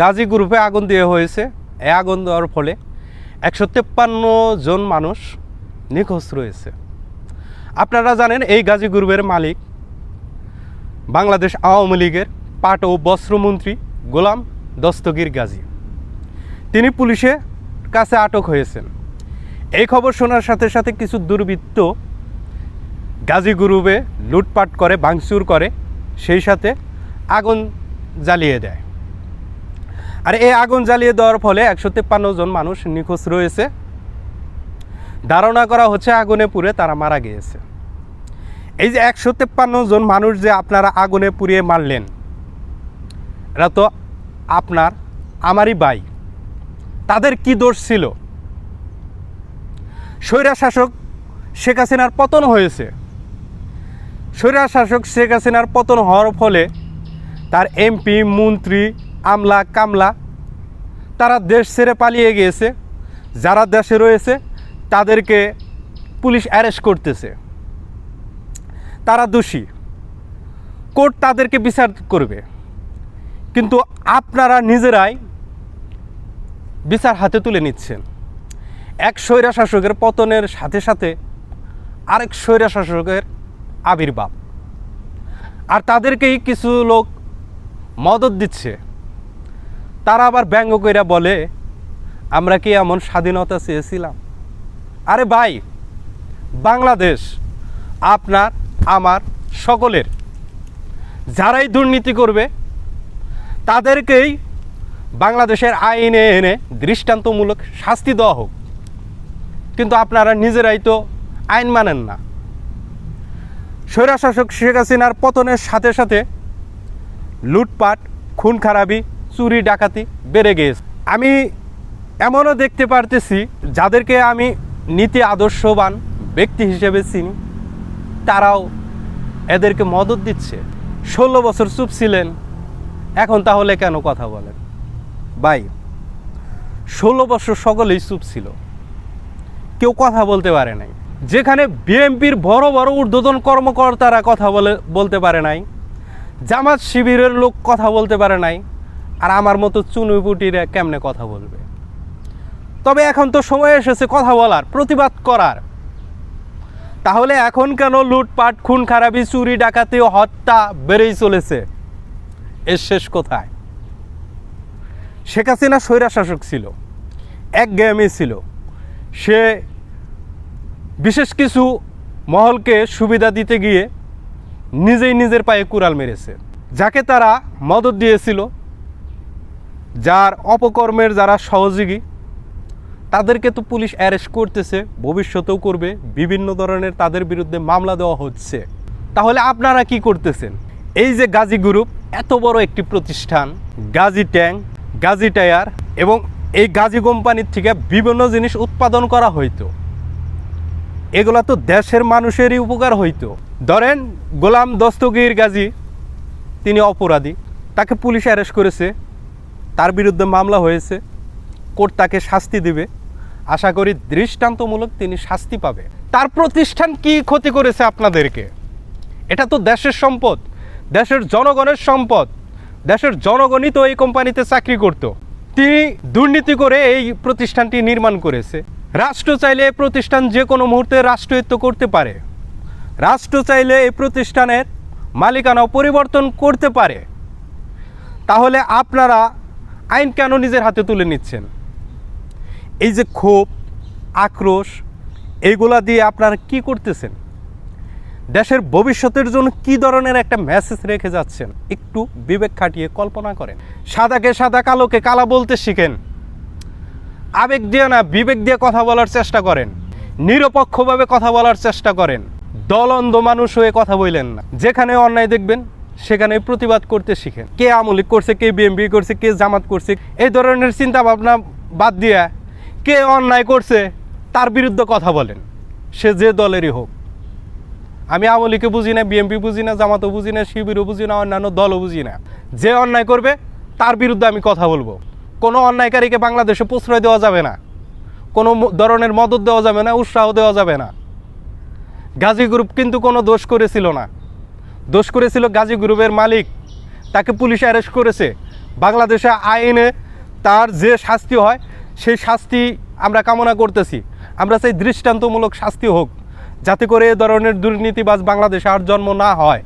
গাজী গ্রুপে আগুন দেওয়া হয়েছে। এই আগুন দেওয়ার ফলে একশো তেপ্পান্ন জন মানুষ নিখোঁজ রয়েছে। আপনারা জানেন এই গাজী গ্রুপের মালিক বাংলাদেশ আওয়ামী লীগের পাট ও বস্ত্রমন্ত্রী গোলাম দস্তগীর গাজী। তিনি পুলিশের কাছে আটক হয়েছেন। এই খবর শোনার সাথে সাথে কিছু দুর্বৃত্ত গাজী গ্রুপে লুটপাট করে, ভাঙচুর করে, সেই সাথে আগুন জ্বালিয়ে দেয়। আর এই আগুন জ্বালিয়ে দেওয়ার ফলে একশো তেপ্পান্ন জন মানুষ নিখোঁজ রয়েছে। ধারণা করা হচ্ছে আগুনে পুড়ে তারা মারা গিয়েছে। এই যে একশো তেপ্পান্ন জন মানুষ যে আপনারা আগুনে পুড়িয়ে মারলেন, এরা তো আপনার, আমারই ভাই। তাদের কি দোষ ছিল? স্বৈরা শাসক শেখ হাসিনার পতন হয়েছে। স্বৈরা শাসক শেখ হাসিনার পতন হওয়ার ফলে তার এমপি, মন্ত্রী আমলা কামলা, তারা দেশ ছেড়ে পালিয়ে গিয়েছে। যারা দেশে রয়েছে, তাদেরকে পুলিশ অ্যারেস্ট করতেছে। তারা দোষী। কোর্ট তাদেরকে বিচার করবে। কিন্তু আপনারা নিজেরাই বিচার হাতে তুলে নিচ্ছেন। এক স্বৈরা শাসকের পতনের সাথে সাথে আরেক স্বৈরা শাসকের আবির্ভাব। আর তাদেরকেই কিছু লোক মদত দিচ্ছে। তারা আবার ব্যঙ্গ কইরা বলে, আমরা কি এমন স্বাধীনতা চেয়েছিলাম? আরে ভাই, বাংলাদেশ আপনার, আমার, সকলের, যারাই দুর্নীতি করবে, তাদেরকেই বাংলাদেশের আইনে এনে দৃষ্টান্তমূলক শাস্তি দেওয়া হোক। কিন্তু আপনারা নিজেরাই তো আইন মানেন না। স্বৈরাশাসক শেখ হাসিনার পতনের সাথে সাথে লুটপাট, খুন খারাপি চুরি ডাকাতি বেড়ে গিয়েছে আমি এমনও দেখতে পারতেছি, যাদেরকে আমি নীতি আদর্শবান ব্যক্তি হিসেবে চিনি, তারাও এদেরকে মদত দিচ্ছে। ষোলো বছর চুপ ছিলেন, এখন তাহলে কেন কথা বলেন? ভাই, ষোলো বছর সকলেই চুপ ছিল। কেউ কথা বলতে পারে নাই। যেখানে বিএনপির বড় বড় ঊর্ধ্বতন কর্মকর্তারা কথা বলে, বলতে পারে নাই, জামাত শিবিরের লোক কথা বলতে পারে নাই আর আমার মতো চুনুপুটিরা কেমনে কথা বলবে? তবে এখন তো সময় এসেছে কথা বলার, প্রতিবাদ করার। তাহলে এখন কেন লুটপাট খুন খারাপি চুরি, ডাকাতি হত্যা বেড়েই চলেছে? এর শেষ কোথায়? শেখ হাসিনা স্বৈরা শাসক ছিল, এক গেমই ছিল। সে বিশেষ কিছু মহলকে সুবিধা দিতে গিয়ে নিজেই নিজের পায়ে কুড়াল মেরেছে। যাকে তারা মদত দিয়েছিল যার অপকর্মের যারা সহযোগী, তাদেরকে তো পুলিশ অ্যারেস্ট করতেছে, ভবিষ্যতেও করবে, বিভিন্ন ধরনের তাদের বিরুদ্ধে মামলা দেওয়া হচ্ছে। তাহলে আপনারা কি করতেছেন? এই যে গাজী গ্রুপ, এত বড় একটি প্রতিষ্ঠান, গাজী ট্যাঙ্ক, গাজী টায়ার এবং এই গাজী কোম্পানির থেকে বিভিন্ন জিনিস উৎপাদন করা হইতো। এগুলা তো দেশের মানুষেরই উপকার হইতো। ধরেন, গোলাম দস্তগীর গাজী, তিনি অপরাধী, তাকে পুলিশ অ্যারেস্ট করেছে। তার বিরুদ্ধে মামলা হয়েছে, কোর্ট তাকে শাস্তি দিবে। আশা করি দৃষ্টান্তমূলক তিনি শাস্তি পাবে। তার প্রতিষ্ঠান কি ক্ষতি করেছে আপনাদেরকে? এটা তো দেশের সম্পদ, দেশের জনগণের সম্পদ। দেশের জনগণই তো এই কোম্পানিতে চাকরি করত। তিনি দুর্নীতি করে এই প্রতিষ্ঠানটি নির্মাণ করেছে। রাষ্ট্র চাইলে এই প্রতিষ্ঠান যে কোনো মুহূর্তে রাষ্ট্রায়ত্ত করতে পারে। রাষ্ট্র চাইলে এই প্রতিষ্ঠানের মালিকানাও পরিবর্তন করতে পারে। তাহলে আপনারা আইন কেন নিজের হাতে তুলে নিচ্ছেন? এই যে ক্ষোভ, আক্রোশ এইগুলা দিয়ে আপনারা কি করতেছেন? দেশের ভবিষ্যতের জন্য কি ধরনের একটা মেসেজ রেখে যাচ্ছেন? একটু বিবেক খাটিয়ে কল্পনা করেন। সাদাকে সাদা, কালোকে কালা বলতে শিখেন। আবেগ দিয়ে না, বিবেক দিয়ে কথা বলার চেষ্টা করেন। নিরপেক্ষভাবে কথা বলার চেষ্টা করেন। দলন্দ মানুষ হয়ে কথা বললেন না। যেখানে অন্যায় দেখবেন সেখানে প্রতিবাদ করতে শিখেন কে আমলিক করছে, কে বিএমপি করছে, কে জামাত করছে, এই ধরনের চিন্তা ভাবনা বাদ দিয়া কে অন্যায় করছে, তার বিরুদ্ধে কথা বলেন। সে যে দলেরই হোক। আমি আমলিকে বুঝি না বিএমপি বুঝি না, জামাতও বুঝি না, শিবিরও বুঝি না, অন্যান্য দলও বুঝি না। যে অন্যায় করবে, তার বিরুদ্ধে আমি কথা বলব। কোনো অন্যায়কারীকে বাংলাদেশে প্রশ্রয় দেওয়া যাবে না। কোনো ধরনের মদত দেওয়া যাবে না, উৎসাহ দেওয়া যাবে না। গাজী গ্রুপ কিন্তু কোনো দোষ করেছিল না। দোষ করেছিল গাজী গ্রুপের মালিক। তাকে পুলিশ অ্যারেস্ট করেছে। বাংলাদেশে আইনে তার যে শাস্তি হয়, সেই শাস্তি আমরা কামনা করতেছি। আমরা চাই দৃষ্টান্তমূলক শাস্তি হোক, যাতে করে এ ধরনের দুর্নীতিবাজ বাংলাদেশে আর জন্ম না হয়।